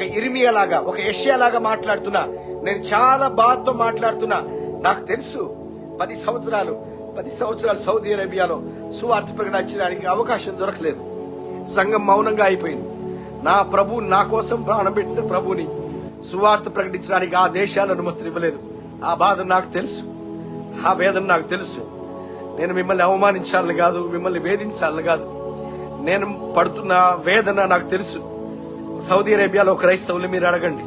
ఒక ఇరిమియా లాగా ఒక యష్యా లాగా మాట్లాడుతున్నా నేను చాలా బాధతో మాట్లాడుతున్నా నాకు తెలుసు పది సంవత్సరాలు పది సంవత్సరాలు సౌదీ అరేబియాలో సువార్త ప్రకటించడానికి అవకాశం దొరకలేదు. సంఘం మౌనంగా అయిపోయింది. నా ప్రభు నా కోసం ప్రాణం పెట్టిన ప్రభుని సువార్త ప్రకటించడానికి ఆ దేశాలు అనుమతి ఇవ్వలేదు. ఆ బాధ నాకు తెలుసు. ఆ వేదన నాకు తెలుసు. నేను మిమ్మల్ని అవమానించాలని కాదు మిమ్మల్ని వేధించాలని కాదు. నేను పడుతున్న వేదన నాకు తెలుసు. సౌదీ అరేబియాలో క్రైస్తవులు మీరు అడగండి.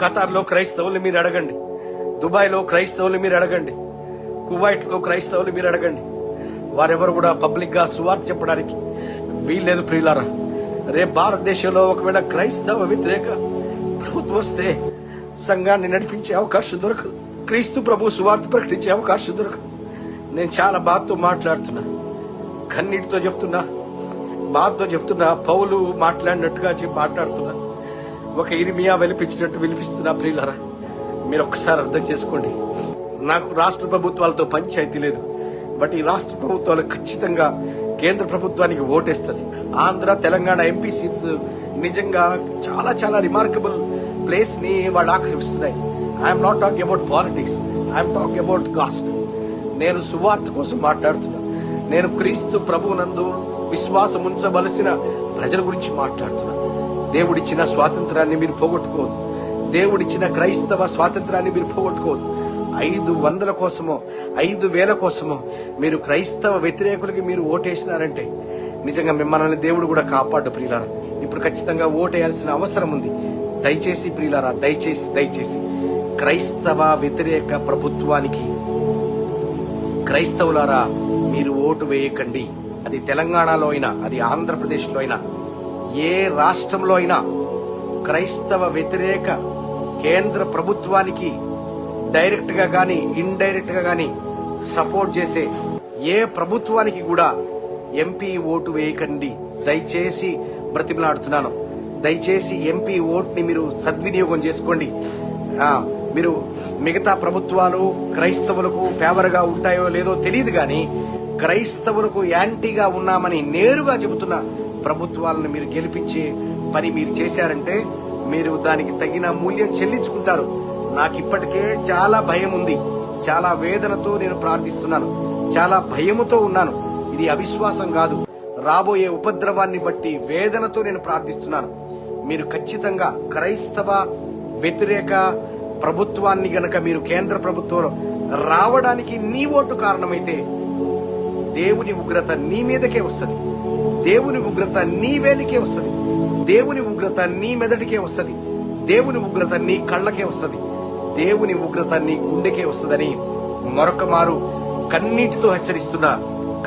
ఖతార్లో క్రైస్తవులు మీరు అడగండి. దుబాయ్లో క్రైస్తవులు మీరు అడగండి. కువైట్లో క్రైస్తవులు మీరు అడగండి. వారెవరు కూడా పబ్లిక్గా సువార్త చెప్పడానికి వీల్లేదు ప్రియులారా. రేపు భారతదేశంలో ఒకవేళ క్రైస్తవ వ్యతిరేక ప్రభుత్వం వస్తే సంఘాన్ని నడిపించే అవకాశం దొరకదు. క్రీస్తు ప్రభు సువార్త ప్రకటించే అవకాశం దొరకదు. నేను చాలా బాధతో మాట్లాడుతున్నా. కన్నీటితో చెప్తున్నా. బాధతో చెప్తున్నా పౌలు మాట్లాడినట్టుగా మాట్లాడుతున్నా. ఒక ఇరిమియా వెలిపించినట్టు వినిపిస్తున్నా ప్రియులరా. మీరు ఒక్కసారి అర్థం చేసుకోండి. నాకు రాష్ట్ర ప్రభుత్వాలతో పంచాయతీ లేదు. బట్ ఈ రాష్ట్ర ప్రభుత్వాలు ఖచ్చితంగా కేంద్ర ప్రభుత్వానికి ఓటేస్తుంది. ఆంధ్ర తెలంగాణ ఎంపీ సీట్స్ నిజంగా చాలా చాలా రిమార్కబుల్ ప్లేస్ని వాళ్ళు ఆక్రమిస్తున్నాయి I'm not talking about politics I'm talking about caste నేను సువార్త కోసం మాట్లాడుతున్నాను నేను క్రీస్తు ప్రభువునందు విశ్వాసం ఉంచవలసిన ప్రజల గురించి మాట్లాడుతున్నాను దేవుడిచ్చిన స్వాతంత్రాన్ని మీరు పోగొట్టుకోవద్దు. దేవుడిచ్చిన క్రైస్తవ స్వాతంత్రాన్ని మీరు పోగొట్టుకోవద్దు. ఐదు వందల కోసమో ఐదు వేల కోసమో మీరు క్రైస్తవ వ్యతిరేకులకి మీరు ఓటేసినారంటే నిజంగా మిమ్మల్ని దేవుడు కూడా కాపాడు ప్రియులారా. ఇప్పుడు ఖచ్చితంగా ఓటేయాల్సిన అవసరం ఉంది. దయచేసి ప్రియులారా దయచేసి దయచేసి. క్రైస్తవ వ్యతిరేక ప్రభుత్వానికి క్రైస్తవులారా మీరు ఓటు వేయకండి. అది తెలంగాణలో అయినా అది ఆంధ్రప్రదేశ్లో అయినా ఏ రాష్ట్రంలో అయినా క్రైస్తవ వ్యతిరేక కేంద్ర ప్రభుత్వానికి డైరెక్ట్గా గాని ఇండైరెక్ట్గా గాని సపోర్ట్ చేసే ఏ ప్రభుత్వానికి కూడా ఎంపీ ఓటు వేయకండి. దయచేసి బ్రతిమలాడుతున్నాను. దయచేసి ఎంపీ ఓట్ని మీరు సద్వినియోగం చేసుకోండి. మీరు మిగతా ప్రభుత్వాలు క్రైస్తవులకు ఫేవర్గా ఉంటాయో లేదో తెలియదు కానీ క్రైస్తవులకు యాంటీగా ఉన్నామని నేరుగా చెబుతున్న ప్రభుత్వాలను మీరు గెలిపించే పని మీరు చేశారంటే మీరు దానికి తగిన మూల్యం చెల్లించుకుంటారు. నాకు ఇప్పటికే చాలా భయం ఉంది. చాలా వేదనతో నేను ప్రార్థిస్తున్నాను. చాలా భయముతో ఉన్నాను. ఇది అవిశ్వాసం కాదు. రాబోయే ఉపద్రవాన్ని బట్టి వేదనతో నేను ప్రార్థిస్తున్నాను. మీరు ఖచ్చితంగా క్రైస్తవ వ్యతిరేక ప్రభుత్వాన్ని గనక మీరు కేంద్ర ప్రభుత్వంలో రావడానికి నీ ఓటు కారణమైతే దేవుని ఉగ్రత నీ మీదకే వస్తుంది. దేవుని ఉగ్రత నీ వేలికే వస్తది. దేవుని ఉగ్రత నీ మెదడికే వస్తది. దేవుని ఉగ్రత నీ కళ్ళకే వస్తది. దేవుని ఉగ్రత నీ గుండెకే వస్తదని మరొక మారు కన్నీటితో హెచ్చరిస్తున్నా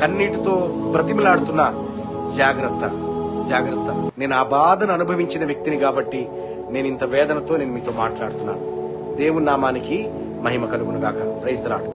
కన్నీటితో బ్రతిమలాడుతున్నా జాగ్రత్త జాగ్రత్త. నేను ఆ బాధను అనుభవించిన వ్యక్తిని కాబట్టి నేను ఇంత వేదనతో నేను మీతో మాట్లాడుతున్నాను దేవుని నామానికి మహిమ కలుగునుగాక. ప్రైజ్ రాడు